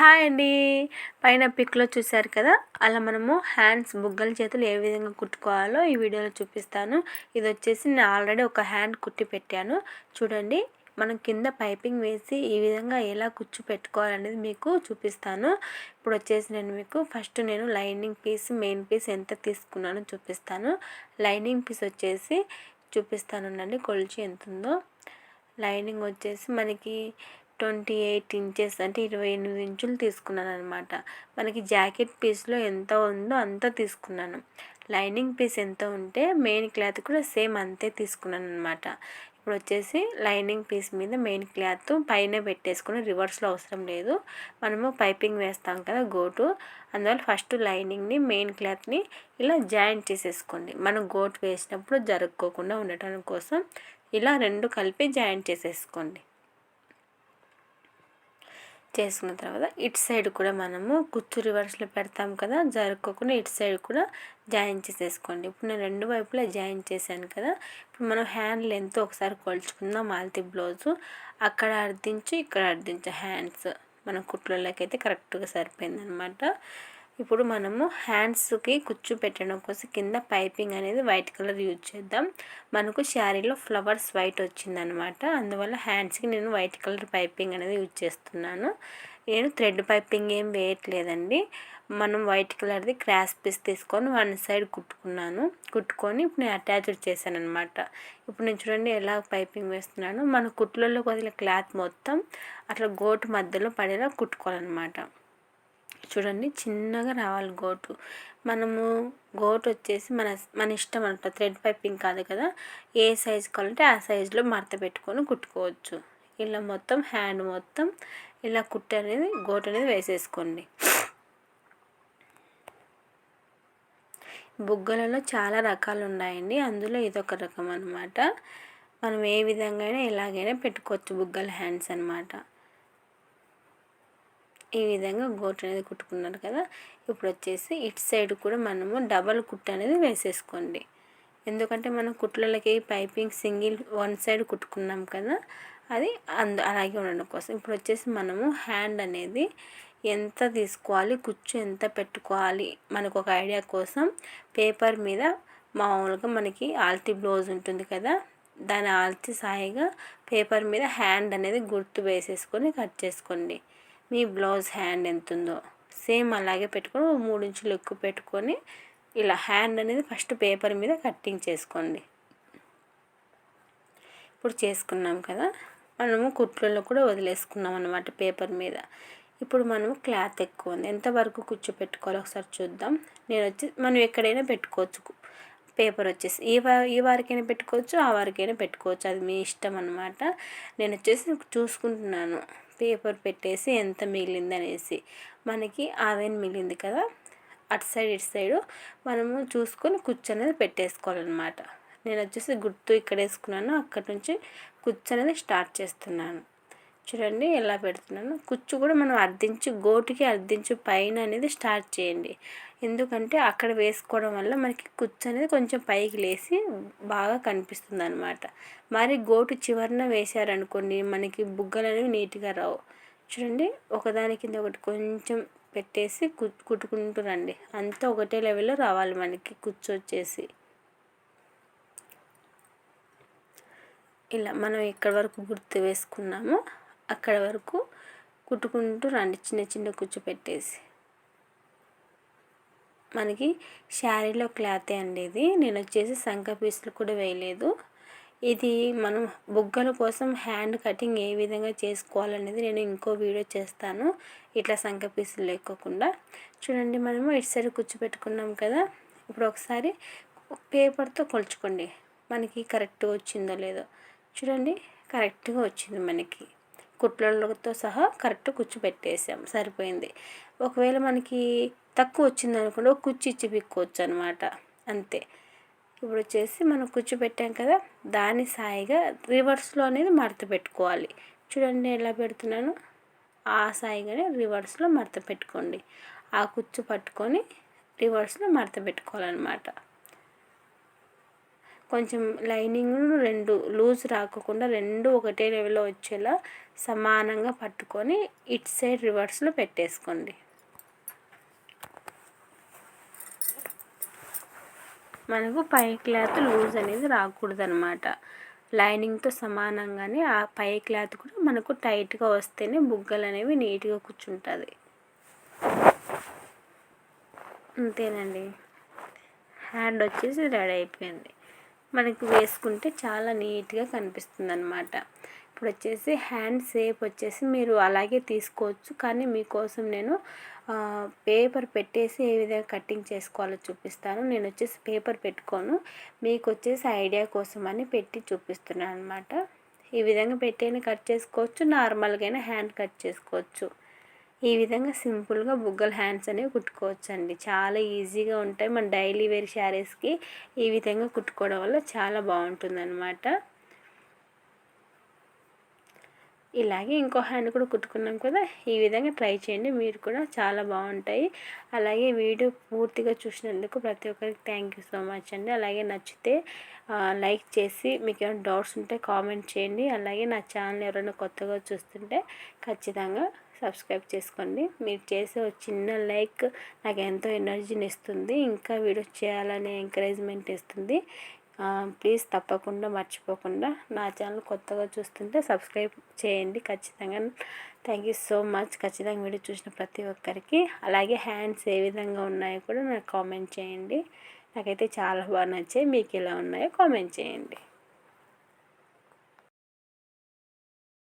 Hi అండి. పైన పిక్లో చూశారు కదా అలా మనము హ్యాండ్స్ బుగ్గల చేతులు ఏ విధంగా కుట్టుకోవాలో ఈ వీడియోలో చూపిస్తాను. ఇది వచ్చేసి నేను ఆల్రెడీ ఒక హ్యాండ్ కుట్టి పెట్టాను. చూడండి మనం కింద పైపింగ్ వేసి ఈ విధంగా ఎలా కుచ్చు పెట్టుకోవాలనేది మీకు చూపిస్తాను. ఇప్పుడు వచ్చేసి నేను మీకు ఫస్ట్ నేను లైనింగ్ పీస్ మెయిన్ పీస్ ఎంత తీసుకున్నానో చూపిస్తాను. లైనింగ్ పీస్ వచ్చేసి చూపిస్తాను కొలిచి ఎంత ఉందో. లైనింగ్ వచ్చేసి మనకి ట్వంటీ ఎయిట్ ఇంచెస్ అంటే ఇరవై ఎనిమిది ఇంచులు తీసుకున్నాను అనమాట మనకి జాకెట్ పీస్లో ఎంత ఉందో అంత తీసుకున్నాను. లైనింగ్ పీస్ ఎంత ఉంటే మెయిన్ క్లాత్ కూడా సేమ్ అంతే తీసుకున్నాను అనమాట ఇప్పుడు వచ్చేసి లైనింగ్ పీస్ మీద మెయిన్ క్లాత్ పైన పెట్టేసుకుని రివర్స్లో అవసరం లేదు. మనము పైపింగ్ వేస్తాం కదా గోటు. అందువల్ల ఫస్ట్ లైనింగ్ని మెయిన్ క్లాత్ని ఇలా జాయింట్ చేసేసుకోండి. మనం గోటు వేసినప్పుడు జరుక్కోకుండా ఉండటం కోసం ఇలా రెండు కలిపి జాయింట్ చేసేసుకోండి. చేసుకున్న తర్వాత ఇటు సైడ్ కూడా మనము కుచ్చు రివర్స్లో పెడతాం కదా జరుక్కోకుండా ఇటు సైడ్ కూడా జాయిన్ చేసేసుకోండి. ఇప్పుడు నేను రెండు వైపులా జాయిన్ చేశాను కదా ఇప్పుడు మనం హ్యాండ్ లెంత్ ఒకసారి కొలుచుకుందాం మాల్తీ బ్లౌజు. అక్కడ అర్ధించి ఇక్కడ అర్థించు. హ్యాండ్స్ మన కుట్లలోకి అయితే కరెక్ట్గా సరిపోయింది అనమాట ఇప్పుడు మనము హ్యాండ్స్కి కుచ్చు పెట్టడం కోసం కింద పైపింగ్ అనేది వైట్ కలర్ యూజ్ చేద్దాం. మనకు శారీలో ఫ్లవర్స్ వైట్ వచ్చిందనమాట. అందువల్ల హ్యాండ్స్కి నేను వైట్ కలర్ పైపింగ్ అనేది యూజ్ చేస్తున్నాను. నేను థ్రెడ్ పైపింగ్ ఏం వేయట్లేదండి. మనం వైట్ కలర్ది క్రాస్ పీస్ తీసుకొని వన్ సైడ్ కుట్టుకున్నాను. కుట్టుకొని ఇప్పుడు నేను అటాచ్డ్ చేశాను అనమాట ఇప్పుడు నేను చూడండి ఎలా పైపింగ్ వేస్తున్నాను. మన కుట్లలో కొద్దిగా క్లాత్ మొత్తం అట్లా గోటు మధ్యలో పడేలా కుట్టుకోవాలన్నమాట చూడండి చిన్నగా రావాలి గోటు మనము గోటు వచ్చేసి మన మన ఇష్టం అనమాట థ్రెడ్ పైపింగ్ కాదు కదా? ఏ సైజ్ కావాలంటే ఆ సైజులో మడత పెట్టుకొని కుట్టుకోవచ్చు. ఇలా మొత్తం హ్యాండ్ మొత్తం ఇలా కుట్టు అనేది గోటు అనేది వేసేసుకోండి. బుగ్గలలో చాలా రకాలు ఉన్నాయండి. అందులో ఇదొక రకం అనమాట మనం ఏ విధంగా అయినా ఎలాగైనా పెట్టుకోవచ్చు బుగ్గల హ్యాండ్స్ అనమాట ఈ విధంగా గోటు అనేది కుట్టుకున్నారు కదా. ఇప్పుడు వచ్చేసి ఇటు సైడ్ కూడా మనము డబల్ కుట్టు అనేది వేసేసుకోండి. ఎందుకంటే మనం కుట్లలకి పైపింగ్ సింగిల్ వన్ సైడ్ కుట్టుకున్నాం కదా అది అందు అలాగే ఉండడం కోసం. ఇప్పుడు వచ్చేసి మనము హ్యాండ్ అనేది ఎంత తీసుకోవాలి కుచ్చు ఎంత పెట్టుకోవాలి మనకు ఒక ఐడియా కోసం పేపర్ మీద మామూలుగా మనకి ఆల్తీ బ్లౌజ్ ఉంటుంది కదా దాని ఆల్తీ సాయిగా పేపర్ మీద హ్యాండ్ అనేది గుర్తు వేసేసుకొని కట్ చేసుకోండి. మీ బ్లౌజ్ హ్యాండ్ ఎంత ఉందో సేమ్ అలాగే పెట్టుకొని మూడు ఇంచులు ఎక్కువ పెట్టుకొని ఇలా హ్యాండ్ అనేది ఫస్ట్ పేపర్ మీద కట్టింగ్ చేసుకోండి. ఇప్పుడు చేసుకున్నాం కదా మనము కుట్లలో కూడా వదిలేసుకున్నాం అనమాట పేపర్ మీద. ఇప్పుడు మనము క్లాత్ ఎక్కువ ఉంది. ఎంతవరకు కూర్చోపెట్టుకోవాలి ఒకసారి చూద్దాం. నేను వచ్చి మనం ఎక్కడైనా పెట్టుకోవచ్చు. పేపర్ వచ్చేసి ఈ వా ఈ వారికైనా పెట్టుకోవచ్చు ఆ వారికైనా పెట్టుకోవచ్చు. అది మీ ఇష్టం అనమాట నేను వచ్చేసి చూసుకుంటున్నాను. పేపర్ పెట్టేసి ఎంత మిగిలింది అనేసి మనకి ఆవెన్ మిగిలింది కదా అటు సైడ్ ఇటు సైడు మనము చూసుకొని కుచ్చు అనేది పెట్టేసుకోవాలన్నమాట. నేను వచ్చేసి గుర్తు ఇక్కడ వేసుకున్నాను అక్కడ నుంచి కుచ్చు అనేది స్టార్ట్ చేస్తున్నాను. చూడండి ఎలా పెడుతున్నాను. కుచ్చు కూడా మనం అర్థించి గోటికి అర్ధించి పైన అనేది స్టార్ట్ చేయండి. ఎందుకంటే అక్కడ వేసుకోవడం వల్ల మనకి కుచ్చు అనేది కొంచెం పైకి లేసి బాగా కనిపిస్తుంది అనమాట మరి గోటు చివరన వేశారనుకోండి మనకి బుగ్గలు అనేవి నీట్గా రావు. చూడండి ఒకదాని కింద ఒకటి కొంచెం పెట్టేసి కుట్టుకుంటూ రండి. అంతా ఒకటే లెవెల్లో రావాలి మనకి కుచ్చు వచ్చేసి. ఇలా మనం ఎక్కడి వరకు గుర్తు వేసుకున్నామో. అక్కడ వరకు కుట్టుకుంటూ రండి చిన్న చిన్న కుచ్చు పెట్టేసి మనకి శారీలో క్లాతే అండి ఇది. నేను వచ్చేసి సంక పీసులు కూడా వేయలేదు. ఇది మనం బుగ్గల కోసం హ్యాండ్ కటింగ్ ఏ విధంగా చేసుకోవాలనేది నేను ఇంకో వీడియో చేస్తాను. ఇట్లా సంక పీసులు లేకోకుండా. చూడండి మనము ఇటు సైడ్ కూర్చోపెట్టుకున్నాం కదా. ఇప్పుడు ఒకసారి పేపర్తో కొలుచుకోండి. మనకి కరెక్ట్గా వచ్చిందో లేదో. చూడండి కరెక్ట్గా వచ్చింది మనకి. కుట్లతో సహా కరెక్ట్ కుచ్చు పెట్టేసాం సరిపోయింది. ఒకవేళ మనకి తక్కువ వచ్చింది అనుకోండి ఒక కుచ్చు ఇచ్చి పిక్కోవచ్చు అనమాట అంతే. ఇప్పుడు వచ్చేసి మనం కుచ్చు పెట్టాం కదా దాని సాయిగా రివర్స్లో అనేది మడత పెట్టుకోవాలి. చూడండి ఎలా పెడుతున్నాను. ఆ సాయిగానే రివర్స్లో మడత పెట్టుకోండి. ఆ కుచ్చు పట్టుకొని రివర్స్లో మడత పెట్టుకోవాలన్నమాట. కొంచెం లైనింగ్ రెండు లూజ్ రాకుండా రెండు ఒకటే లెవెల్లో వచ్చేలా సమానంగా పట్టుకొని ఇట్ సైడ్ రివర్స్లో పెట్టేసుకోండి. మనకు పై క్లాత్ లూజ్ అనేది రాకూడదు అనమాట లైనింగ్తో సమానంగానే ఆ పై క్లాత్ కూడా మనకు టైట్గా వస్తేనే బుగ్గలు అనేవి నీట్గా కూర్చుంటుంది. అంతేనండి. హ్యాండ్ వచ్చేసి రెడీ అయిపోయింది. మనకి వేసుకుంటే చాలా నీట్గా కనిపిస్తుంది అనమాట ఇప్పుడు వచ్చేసి హ్యాండ్ షేప్ వచ్చేసి మీరు అలాగే తీసుకోవచ్చు. కానీ మీకోసం నేను పేపర్ పెట్టేసి ఏ విధంగా కటింగ్ చేసుకోవాలో చూపిస్తాను. నేను వచ్చేసి పేపర్ పెట్టుకోను. మీకు వచ్చేసి ఐడియా కోసం అని పెట్టి చూపిస్తున్నాను అనమాట ఈ విధంగా పెట్టైనా కట్ చేసుకోవచ్చు. నార్మల్గా హ్యాండ్ కట్ చేసుకోవచ్చు. ఈ విధంగా సింపుల్గా బుగ్గల హ్యాండ్స్ అనేవి కుట్టుకోవచ్చండి. చాలా ఈజీగా ఉంటాయి. మన డైలీ వేర్ శారీస్కి ఈ విధంగా కుట్టుకోవడం వల్ల చాలా బాగుంటుందన్నమాట. ఇలాగే ఇంకో హ్యాండ్ కూడా కుట్టుకున్నాం కదా ఈ విధంగా ట్రై చేయండి. మీరు కూడా చాలా బాగుంటాయి. అలాగే వీడియో పూర్తిగా చూసినందుకు ప్రతి ఒక్కరికి థ్యాంక్ యూ సో మచ్ అండి. అలాగే నచ్చితే లైక్ చేసి మీకు ఏమైనా డౌట్స్ ఉంటే కామెంట్ చేయండి. అలాగే నా ఛానల్ ఎవరైనా కొత్తగా చూస్తుంటే ఖచ్చితంగా సబ్స్క్రైబ్ చేసుకోండి. మీరు చేసే చిన్న లైక్ నాకు ఎంతో ఎనర్జీని ఇస్తుంది. ఇంకా వీడియో చేయాలనే ఎంకరేజ్మెంట్ ఇస్తుంది. ప్లీజ్ తప్పకుండా మర్చిపోకుండా నా ఛానల్ కొత్తగా చూస్తుంటే సబ్స్క్రైబ్ చేయండి ఖచ్చితంగా. థ్యాంక్ యూ సో మచ్ ఖచ్చితంగా వీడియో చూసిన ప్రతి ఒక్కరికి. అలాగే హ్యాండ్స్ ఏ విధంగా ఉన్నాయో కూడా నాకు కామెంట్ చేయండి. నాకైతే చాలా బాగా నచ్చాయి. మీకు ఎలా ఉన్నాయో కామెంట్ చేయండి.